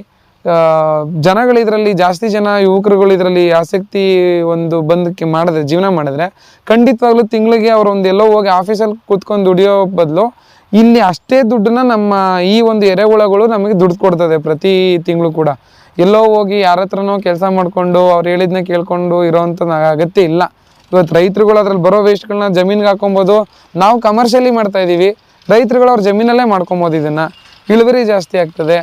ಜನಗಳು ಇದರಲ್ಲಿ, ಜಾಸ್ತಿ ಜನ ಯುವಕರುಗಳು ಇದರಲ್ಲಿ ಆಸಕ್ತಿ ಒಂದು ಬಂದಕ್ಕೆ ಮಾಡಿದ್ರೆ, ಜೀವನ ಮಾಡಿದ್ರೆ, ಖಂಡಿತವಾಗ್ಲೂ ತಿಂಗಳಿಗೆ ಅವ್ರು ಒಂದು ಎಲ್ಲೋ ಹೋಗಿ ಆಫೀಸಲ್ಲಿ ಕೂತ್ಕೊಂಡು ದುಡಿಯೋ ಬದಲು ಇಲ್ಲಿ ಅಷ್ಟೇ ದುಡ್ಡನ್ನ ನಮ್ಮ ಈ ಒಂದು ಎರೆಹುಳಗಳು ನಮಗೆ ದುಡ್ಡು ಕೊಡ್ತದೆ ಪ್ರತಿ ತಿಂಗಳು ಕೂಡ. ಎಲ್ಲೋ ಹೋಗಿ ಯಾರ ಹತ್ರನೋ ಕೆಲಸ ಮಾಡಿಕೊಂಡು, ಅವ್ರು ಹೇಳಿದ್ನ ಕೇಳ್ಕೊಂಡು ಇರೋವಂಥ ಅಗತ್ಯ ಇಲ್ಲ. ಇವತ್ತು ರೈತರುಗಳು ಅದ್ರಲ್ಲಿ ಬರೋ ವೇಸ್ಟ್ಗಳನ್ನ ಜಮೀನ್ಗೆ ಹಾಕೊಬೋದು ನಾವು ಕಮರ್ಷಿಯಲಿ ಮಾಡ್ತಾ ಇದ್ದೀವಿ ರೈತರುಗಳು ಅವ್ರ ಜಮೀನಲ್ಲೇ ಮಾಡ್ಕೊಬೋದು ಇದನ್ನು. ಇಳುವರಿ ಜಾಸ್ತಿ ಆಗ್ತದೆ.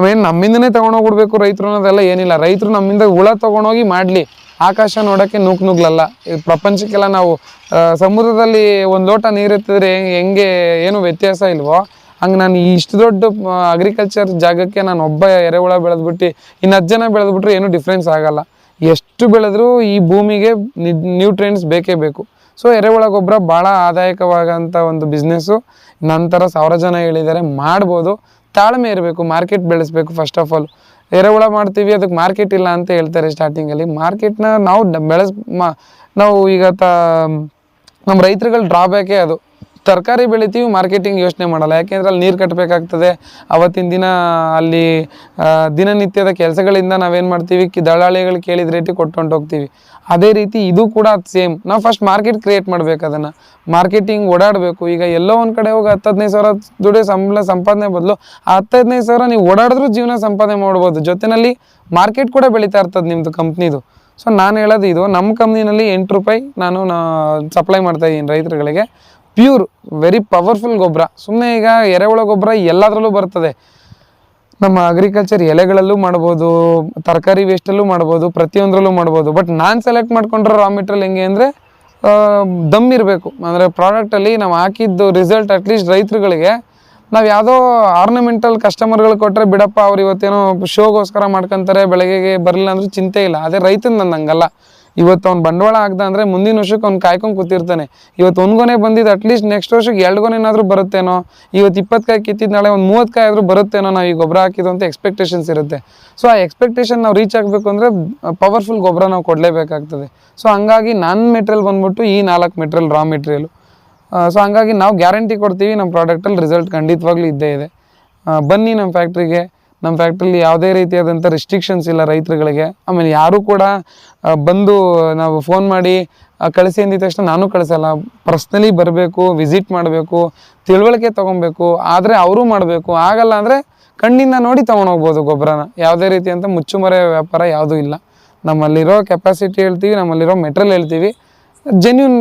ಆಮೇಲೆ ನಮ್ಮಿಂದನೇ ತಗೊಂಡೋಗ್ಬಿಡ್ಬೇಕು ರೈತರು ಅನ್ನೋದೆಲ್ಲ ಏನಿಲ್ಲ. ರೈತರು ನಮ್ಮಿಂದ ಹುಳ ತಗೊಂಡೋಗಿ ಮಾಡಲಿ. ಆಕಾಶ ನೋಡೋಕ್ಕೆ ನೂಕ್ ನುಗ್ಲಲ್ಲ. ಪ್ರಪಂಚಕ್ಕೆಲ್ಲ ನಾವು ಸಮುದ್ರದಲ್ಲಿ ಒಂದು ಲೋಟ ನೀರಿತ್ತಿದ್ರೆ ಹೆಂಗೆ ಏನು ವ್ಯತ್ಯಾಸ ಇಲ್ವೋ? ಹಂಗೆ ನಾನು ಇಷ್ಟು ದೊಡ್ಡ ಅಗ್ರಿಕಲ್ಚರ್ ಜಾಗಕ್ಕೆ ನಾನು ಒಬ್ಬ ಎರೆಹುಳ ಬೆಳೆದ್ಬಿಟ್ಟು ಇನ್ನು ಹತ್ತು ಜನ ಬೆಳೆದ್ಬಿಟ್ರೆ ಏನೂ ಡಿಫ್ರೆನ್ಸ್ ಆಗಲ್ಲ. ಎಷ್ಟು ಬೆಳೆದ್ರೂ ಈ ಭೂಮಿಗೆ ನ್ಯೂಟ್ರಿಯೆಂಟ್ಸ್ ಬೇಕೇ ಬೇಕು. ಸೊ ಎರೆಹುಳ ಗೊಬ್ಬರ ಭಾಳ ಆದಾಯಕವಾದಂಥ ಒಂದು ಬಿಸ್ನೆಸ್ಸು ನಂತರ ಸಾವಿರ ಜನ ಹೇಳಿದ್ದಾರೆ ಮಾಡ್ಬೋದು. ತಾಳ್ಮೆ ಇರಬೇಕು ಮಾರ್ಕೆಟ್ ಬೆಳೆಸಬೇಕು ಫಸ್ಟ್ ಆಫ್ ಆಲ್ ಎರೆಹುಳ ಮಾಡ್ತೀವಿ, ಅದಕ್ಕೆ ಮಾರ್ಕೆಟ್ ಇಲ್ಲ ಅಂತ ಹೇಳ್ತಾರೆ ಸ್ಟಾರ್ಟಿಂಗಲ್ಲಿ ಮಾರ್ಕೆಟ್ನ ನಾವು ಬೆಳೆಸ್, ಮಾ, ನಾವು ಈಗ ತ, ನಮ್ಮ ರೈತರುಗಳ ಡ್ರಾಬ್ಯಾಕೇ ಅದು. ತರಕಾರಿ ಬೆಳಿತೀವಿ ಮಾರ್ಕೆಟಿಂಗ್ ಯೋಚನೆ ಮಾಡಲ್ಲ. ಯಾಕೆಂದ್ರೆ ಅಲ್ಲಿ ನೀರು ಕಟ್ಟಬೇಕಾಗ್ತದೆ ಅವತ್ತಿನ ದಿನ ಅಲ್ಲಿ ದಿನನಿತ್ಯದ ಕೆಲಸಗಳಿಂದ ನಾವೇನು ಮಾಡ್ತೀವಿ? ಕಿ, ದಳ್ಳಾಳಿಗಳು ಕೇಳಿದ ರೇಟಿಗೆ ಕೊಟ್ಕೊಂಡು ಹೋಗ್ತೀವಿ. ಅದೇ ರೀತಿ ಇದು ಕೂಡ ಸೇಮ್ ನಾವು ಫಸ್ಟ್ ಮಾರ್ಕೆಟ್ ಕ್ರಿಯೇಟ್ ಮಾಡಬೇಕು ಅದನ್ನು. ಮಾರ್ಕೆಟಿಂಗ್ ಓಡಾಡಬೇಕು. ಈಗ ಎಲ್ಲೋ ಒಂದು ಕಡೆ ಹೋಗಿ ಹತ್ತು ಹದಿನೈದು ಸಾವಿರ ದುಡಿಯೋ ಸಂಬಳ, ಸಂಪಾದನೆ ಬದಲು ಆ ಹತ್ತು ಹದಿನೈದು ಸಾವಿರ ನೀವು ಓಡಾಡಿದ್ರೂ ಜೀವನ ಸಂಪಾದನೆ ಮಾಡ್ಬೋದು. ಜೊತೆಯಲ್ಲಿ ಮಾರ್ಕೆಟ್ ಕೂಡ ಬೆಳೀತಾ ಇರ್ತದೆ ನಿಮ್ಮದು ಕಂಪ್ನಿದು ಸೊ ನಾನು ಹೇಳೋದು ಇದು ನಮ್ಮ ಕಂಪ್ನಿನಲ್ಲಿ ಎಂಟು ರೂಪಾಯಿ ನಾನು ಸಪ್ಲೈ ಮಾಡ್ತಾ ಇದ್ದೀನಿ ರೈತರುಗಳಿಗೆ. ಪ್ಯೂರ್ ವೆರಿ ಪವರ್ಫುಲ್ ಗೊಬ್ಬರ ಸುಮ್ಮನೆ ಈಗ ಎರೆಹುಳ ಗೊಬ್ಬರ ಎಲ್ಲದರಲ್ಲೂ ಬರ್ತದೆ. ನಮ್ಮ ಅಗ್ರಿಕಲ್ಚರ್ ಎಲೆಗಳಲ್ಲೂ ಮಾಡ್ಬೋದು, ತರಕಾರಿ ವೇಸ್ಟಲ್ಲೂ ಮಾಡ್ಬೋದು, ಪ್ರತಿಯೊಂದರಲ್ಲೂ ಮಾಡ್ಬೋದು. ಬಟ್ ನಾನು ಸೆಲೆಕ್ಟ್ ಮಾಡ್ಕೊಂಡ್ರೆ ರಾ ಮೆಟೀರಿಯಲ್ ಹೆಂಗೆ ಅಂದರೆ ದಮ್ ಇರಬೇಕು. ಅಂದರೆ ಪ್ರಾಡಕ್ಟಲ್ಲಿ ನಾವು ಹಾಕಿದ್ದು ರಿಸಲ್ಟ್ ಅಟ್ಲೀಸ್ಟ್ ರೈತರುಗಳಿಗೆ, ನಾವು ಯಾವುದೋ ಆರ್ನಮೆಂಟಲ್ ಕಸ್ಟಮರ್ಗಳು ಕೊಟ್ಟರೆ ಬಿಡಪ್ಪ ಅವ್ರು ಇವತ್ತೇನೋ ಶೋಗೋಸ್ಕರ ಮಾಡ್ಕೊತಾರೆ, ಬೆಳಗ್ಗೆಗೆ ಬರಲಿಲ್ಲ ಅಂದ್ರೆ ಚಿಂತೆ ಇಲ್ಲ. ಅದೇ ರೈತನ ನಂದು ಹಂಗಲ್ಲ. ಇವತ್ತು ಅವ್ನು ಬಂಡವಾಳ ಆಗ್ದ ಅಂದರೆ ಮುಂದಿನ ವರ್ಷಕ್ಕೆ ಅವ್ನು ಕಾಯ್ಕೊಂಡು ಕೂತಿರ್ತಾನೆ. ಇವತ್ತು ಒಂದು ಗೊನೆ ಬಂದಿದ್ದು ಅಟ್ಲೀಸ್ಟ್ ನೆಕ್ಸ್ಟ್ ವರ್ಷಕ್ಕೆ ಎರಡು ಗೊನೆನಾದರೂ ಬರುತ್ತೇನೋ? ಇವತ್ತು ಇಪ್ಪತ್ತು ಕಾಯಿ ಕಿತ್ತಿದ್ದು ನಾಳೆ ಒಂದು ಮೂವತ್ತು ಕಾಯಿ ಆದರೂ ಬರುತ್ತೇನೋ ನಾವು ಈ ಗೊಬ್ಬರ ಹಾಕಿದ್ದು ಅಂತ ಎಕ್ಸ್ಪೆಕ್ಟೇಷನ್ಸ್ ಇರುತ್ತೆ. ಸೊ ಆ ಎಕ್ಸ್ಪೆಕ್ಟೇಷನ್ ನಾವು ರೀಚ್ ಆಗಬೇಕು ಅಂದರೆ ಪವರ್ಫುಲ್ ಗೊಬ್ಬರ ನಾವು ಕೊಡಲೇಬೇಕಾಗ್ತದೆ. ಸೊ ಹಂಗಾಗಿ ನನ್ನ ಮೆಟೀರಿಯಲ್ ಬಂದ್ಬಿಟ್ಟು ಈ ನಾಲ್ಕು ಮೆಟೀರಿಯಲ್ ರಾ ಮೆಟೀರಿಯಲು ಸೊ ಹಂಗಾಗಿ ನಾವು ಗ್ಯಾರಂಟಿ ಕೊಡ್ತೀವಿ ನಮ್ಮ ಪ್ರಾಡಕ್ಟಲ್ಲಿ ರಿಸಲ್ಟ್ ಖಂಡಿತವಾಗ್ಲೂ ಇದ್ದೇ ಇದೆ. ಬನ್ನಿ ನಮ್ಮ ಫ್ಯಾಕ್ಟ್ರಿಗೆ ನಮ್ಮ ಫ್ಯಾಕ್ಟ್ರಿಲಿ ಯಾವುದೇ ರೀತಿಯಾದಂಥ ರಿಸ್ಟ್ರಿಕ್ಷನ್ಸ್ ಇಲ್ಲ ರೈತರುಗಳಿಗೆ. ಆಮೇಲೆ ಯಾರೂ ಕೂಡ ಬಂದು ನಾವು ಫೋನ್ ಮಾಡಿ ಕಳಿಸಿ ಅಂದಿದ ತಕ್ಷಣ ನಾನು ಕಳಿಸಲ್ಲ. ಪರ್ಸ್ನಲಿ ಬರಬೇಕು ವಿಸಿಟ್ ಮಾಡಬೇಕು, ತಿಳುವಳಿಕೆ ತೊಗೊಬೇಕು, ಆದರೆ ಅವರು ಮಾಡಬೇಕು. ಆಗಲ್ಲ ಅಂದರೆ ಕಣ್ಣಿಂದ ನೋಡಿ ತೊಗೊಂಡೋಗ್ಬೋದು ಗೊಬ್ಬರನ. ಯಾವುದೇ ರೀತಿಯಂಥ ಮುಚ್ಚುಮರೆ ವ್ಯಾಪಾರ ಯಾವುದೂ ಇಲ್ಲ. ನಮ್ಮಲ್ಲಿರೋ ಕೆಪಾಸಿಟಿ ಹೇಳ್ತೀವಿ, ನಮ್ಮಲ್ಲಿರೋ ಮೆಟೀರಿಯಲ್ ಹೇಳ್ತೀವಿ. ಜೆನ್ಯೂನ್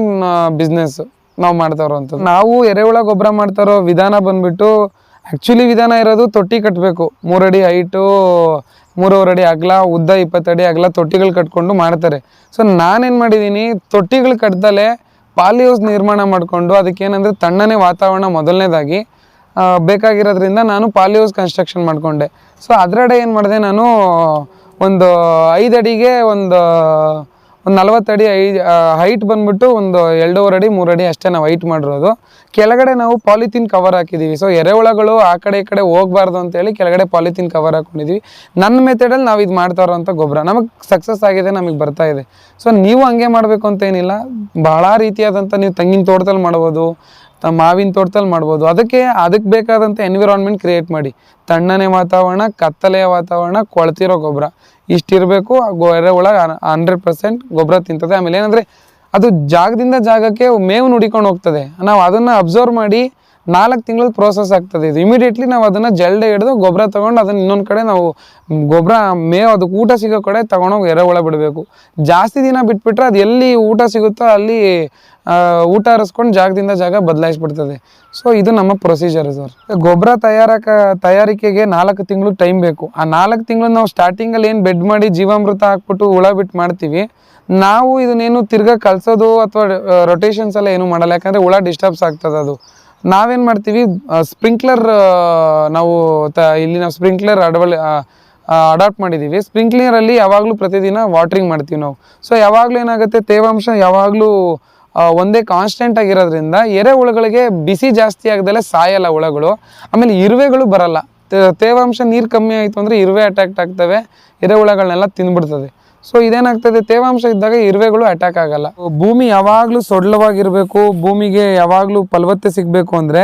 ಬಿಸ್ನೆಸ್ ನಾವು ಮಾಡ್ತಾ ಇರೋವಂಥದ್ದು. ನಾವು ಎರೆಹುಳ ಗೊಬ್ಬರ ಮಾಡ್ತಾ ಇರೋ ವಿಧಾನ ಬಂದ್ಬಿಟ್ಟು ಆ್ಯಕ್ಚುಲಿ ವಿಧಾನ ಇರೋದು ತೊಟ್ಟಿ ಕಟ್ಟಬೇಕು ಮೂರಡಿ ಹೈಟು ಮೂರುವರೆ ಅಡಿ ಅಗಲ, ಉದ್ದ ಇಪ್ಪತ್ತಡಿ ಅಗಲ ತೊಟ್ಟಿಗಳು ಕಟ್ಕೊಂಡು ಮಾಡ್ತಾರೆ. ಸೊ ನಾನೇನು ಮಾಡಿದ್ದೀನಿ ತೊಟ್ಟಿಗಳು ಕಟ್ಟದಲ್ಲೇ ಪಾಲಿ ಹೌಸ್ ನಿರ್ಮಾಣ ಮಾಡಿಕೊಂಡು ಅದಕ್ಕೇನಂದರೆ ತಣ್ಣನೆ ವಾತಾವರಣ ಮೊದಲನೇದಾಗಿ ಬೇಕಾಗಿರೋದ್ರಿಂದ ನಾನು ಪಾಲಿ ಹೌಸ್ ಕನ್ಸ್ಟ್ರಕ್ಷನ್ ಮಾಡಿಕೊಂಡೆ. ಸೊ ಅದರಡೆ ಏನು ಮಾಡಿದೆ ನಾನು ಒಂದು ಐದು ಅಡಿಗೆ ಒಂದು ಒಂದು ಅಡಿ ಐ ಹೈಟ್ ಬಂದ್ಬಿಟ್ಟು ಒಂದು ಎರಡೂವರೆ ಅಡಿ, ಮೂರು ಅಡಿ ಅಷ್ಟೇ ನಾವು ಹೈಟ್ ಮಾಡಿರೋದು. ಕೆಳಗಡೆ ನಾವು ಪಾಲಿಥೀನ್ ಕವರ್ ಹಾಕಿದ್ದೀವಿ. ಸೊ ಎರೆಹುಳಗಳು ಆ ಕಡೆ ಈ ಕಡೆ ಹೋಗ್ಬಾರ್ದು ಅಂತೇಳಿ ಕೆಳಗಡೆ ಪಾಲಿಥೀನ್ ಕವರ್ ಹಾಕೊಂಡಿದ್ದೀವಿ. ನನ್ನ ಮೆಥಡಲ್ಲಿ ನಾವು ಇದು ಮಾಡ್ತಾ ಇರೋವಂಥ ಗೊಬ್ಬರ ನಮಗೆ ಸಕ್ಸಸ್ ಆಗಿದೆ, ನಮಗೆ ಬರ್ತಾ ಇದೆ. ಸೊ ನೀವು ಹಂಗೆ ಮಾಡಬೇಕು ಅಂತ ಏನಿಲ್ಲ. ಭಾಳ ರೀತಿಯಾದಂಥ ನೀವು ತೆಂಗಿನ ತೋಟದಲ್ಲಿ ಮಾಡ್ಬೋದು ಮಾವಿನ ತೋಟದಲ್ಲಿ ಮಾಡ್ಬೋದು. ಅದಕ್ಕೆ ಅದಕ್ಕೆ ಬೇಕಾದಂಥ ಎನ್ವಿರಾನ್ಮೆಂಟ್ ಕ್ರಿಯೇಟ್ ಮಾಡಿ. ತಣ್ಣನೆ ವಾತಾವರಣ, ಕತ್ತಲೆಯ ವಾತಾವರಣ, ಕೊಳ್ತಿರೋ ಗೊಬ್ಬರ ಇಷ್ಟಿರಬೇಕು ಒಳಗೆ ಹಂಡ್ರೆಡ್ ಪರ್ಸೆಂಟ್ ಗೊಬ್ಬರ ತಿಂತದೆ. ಆಮೇಲೆ ಏನಂದರೆ, ಅದು ಜಾಗದಿಂದ ಜಾಗಕ್ಕೆ ಮೇವು ನುಡಿಕೊಂಡು ಹೋಗ್ತದೆ. ನಾವು ಅದನ್ನು ಅಬ್ಸರ್ವ್ ಮಾಡಿ ನಾಲ್ಕು ತಿಂಗಳ ಪ್ರೋಸೆಸ್ ಆಗ್ತದೆ ಇದು. ಇಮಿಡಿಯೇಟ್ಲಿ ನಾವು ಅದನ್ನು ಜಲ್ಡೆ ಹಿಡಿದು ಗೊಬ್ಬರ ತೊಗೊಂಡು ಅದನ್ನು ಇನ್ನೊಂದು ಕಡೆ ನಾವು ಗೊಬ್ಬರ ಮೇವು ಅದಕ್ಕೆ ಊಟ ಸಿಗೋ ಕಡೆ ತೊಗೊಂಡೋಗಿ ಎರೆಹುಳ ಬಿಡಬೇಕು. ಜಾಸ್ತಿ ದಿನ ಬಿಟ್ಬಿಟ್ರೆ ಅದು ಎಲ್ಲಿ ಊಟ ಸಿಗುತ್ತೋ ಅಲ್ಲಿ ಊಟ ಹರಿಸ್ಕೊಂಡು ಜಾಗದಿಂದ ಜಾಗ ಬದಲಾಯಿಸ್ಬಿಡ್ತದೆ. ಸೊ ಇದು ನಮ್ಮ ಪ್ರೊಸೀಜರ್ ಸರ್. ಗೊಬ್ಬರ ತಯಾರಕ, ತಯಾರಿಕೆಗೆ ನಾಲ್ಕು ತಿಂಗಳು ಟೈಮ್ ಬೇಕು. ಆ ನಾಲ್ಕು ತಿಂಗಳು ನಾವು ಸ್ಟಾರ್ಟಿಂಗಲ್ಲಿ ಏನು ಬೆಡ್ ಮಾಡಿ ಜೀವಾಮೃತ ಹಾಕ್ಬಿಟ್ಟು ಹುಳ ಬಿಟ್ಟು ಮಾಡ್ತೀವಿ, ನಾವು ಇದನ್ನೇನು ತಿರ್ಗಾ ಕಲ್ಸೋದು ಅಥವಾ ರೊಟೇಷನ್ಸ್ ಎಲ್ಲ ಏನು ಮಾಡಲ್ಲ. ಯಾಕಂದರೆ ಹುಳ ಡಿಸ್ಟರ್ಬ್ಸ್ ಆಗ್ತದೆ ಅದು. ನಾವೇನು ಮಾಡ್ತೀವಿ ಸ್ಪ್ರಿಂಕ್ಲರ್ ನಾವು ತ, ಇಲ್ಲಿ ನಾವು ಸ್ಪ್ರಿಂಕ್ಲರ್ ಅಡವಳಿ ಅಡಾಪ್ಟ್ ಮಾಡಿದ್ದೀವಿ ಸ್ಪ್ರಿಂಕ್ಲರಲ್ಲಿ ಯಾವಾಗಲೂ ಪ್ರತಿದಿನ ವಾಟ್ರಿಂಗ್ ಮಾಡ್ತೀವಿ ನಾವು. ಸೊ ಯಾವಾಗಲೂ ಏನಾಗುತ್ತೆ, ತೇವಾಂಶ ಯಾವಾಗಲೂ ಒಂದೇ ಕಾನ್ಸ್ಟೆಂಟ್ ಆಗಿರೋದ್ರಿಂದ ಎರೆಹುಳುಗಳಿಗೆ ಬಿಸಿ ಜಾಸ್ತಿ ಆಗದಲ್ಲೇ ಸಾಯಲ್ಲ ಹುಳಗಳು. ಆಮೇಲೆ ಇರುವೆಗಳು ಬರಲ್ಲ. ತೇವಾಂಶ ನೀರು ಕಮ್ಮಿ ಆಯಿತು ಅಂದರೆ ಇರುವೆ ಅಟ್ಯಾಕ್ಟ್ ಆಗ್ತವೆ ಎರೆಹುಳಗಳನ್ನೆಲ್ಲ ತಿಂದ್ಬಿಡ್ತದೆ ಸೊ ಇದೇನಾಗ್ತದೆ? ತೇವಾಂಶ ಇದ್ದಾಗ ಇರುವೆಗಳು ಅಟ್ಯಾಕ್ ಆಗಲ್ಲ. ಭೂಮಿ ಯಾವಾಗಲೂ ಸೊಡ್ಲವಾಗಿರಬೇಕು, ಭೂಮಿಗೆ ಯಾವಾಗಲೂ ಫಲವತ್ತೆ ಸಿಗಬೇಕು ಅಂದರೆ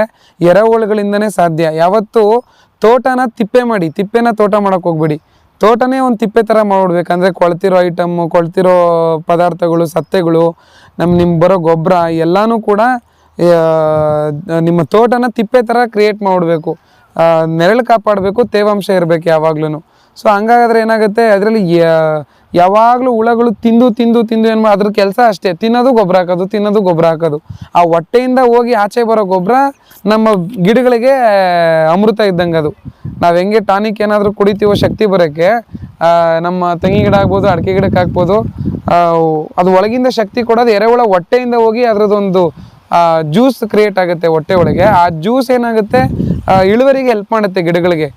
ಎರೆಹುಳುಗಳಿಂದನೇ ಸಾಧ್ಯ. ಯಾವತ್ತು ತೋಟನ ತಿಪ್ಪೆ ಮಾಡಿ, ತಿಪ್ಪೆನ ತೋಟ ಮಾಡೋಕೆ ಹೋಗ್ಬೇಡಿ. ತೋಟನೇ ಒಂದು ತಿಪ್ಪೆ ಥರ ಮಾಡ್ಬಿಡ್ಬೇಕಂದ್ರೆ ಕೊಳ್ತಿರೋ ಐಟಮ್ಮು ಕೊಳ್ತಿರೋ ಪದಾರ್ಥಗಳು, ಸತ್ತೆಗಳು ನಮ್ಮ ನಿಮ್ಗೆ ಬರೋ ಗೊಬ್ಬರ, ಎಲ್ಲನೂ ಕೂಡ ನಿಮ್ಮ ತೋಟನ ತಿಪ್ಪೆ ಥರ ಕ್ರಿಯೇಟ್ ಮಾಡಬೇಕು ನೆರಳು ಕಾಪಾಡಬೇಕು, ತೇವಾಂಶ ಇರಬೇಕು ಯಾವಾಗ್ಲೂ ಸೊ ಹಂಗಾದ್ರೆ ಏನಾಗುತ್ತೆ? ಅದರಲ್ಲಿ ಯಾವಾಗಲೂ ಹುಳಗಳು ತಿಂದು ತಿಂದು ತಿಂದು ಏನು ಅದ್ರ ಕೆಲಸ ಅಷ್ಟೇ. ತಿನ್ನೋದು ಗೊಬ್ಬರ ಹಾಕೋದು, ತಿನ್ನೋದು ಗೊಬ್ಬರ ಹಾಕೋದು. ಆ ಹೊಟ್ಟೆಯಿಂದ ಹೋಗಿ ಆಚೆ ಬರೋ ಗೊಬ್ಬರ ನಮ್ಮ ಗಿಡಗಳಿಗೆ ಅಮೃತ ಇದ್ದಂಗೆ ಅದು. ನಾವು ಹೆಂಗೆ ಟಾನಿಕ್ ಏನಾದರೂ ಕುಡಿತೀವೋ ಶಕ್ತಿ ಬರೋಕ್ಕೆ ನಮ್ಮ ತೆಂಗಿನ ಗಿಡ ಆಗ್ಬೋದು, ಅಡಿಕೆ ಗಿಡಕ್ಕೆ ಹಾಕ್ಬೋದು ಅದು ಒಳಗಿಂದ ಶಕ್ತಿ ಕೊಡೋದು ಎರೆಹುಳ ಹೊಟ್ಟೆಯಿಂದ ಹೋಗಿ ಅದರದ್ದೊಂದು ಜ್ಯೂಸ್ ಕ್ರಿಯೇಟ್ ಆಗುತ್ತೆ ಹೊಟ್ಟೆ ಒಳಗೆ. ಆ ಜ್ಯೂಸ್ ಏನಾಗುತ್ತೆ ಇಳುವರಿಗೆ ಹೆಲ್ಪ್ ಮಾಡುತ್ತೆ ಗಿಡಗಳಿಗೆ.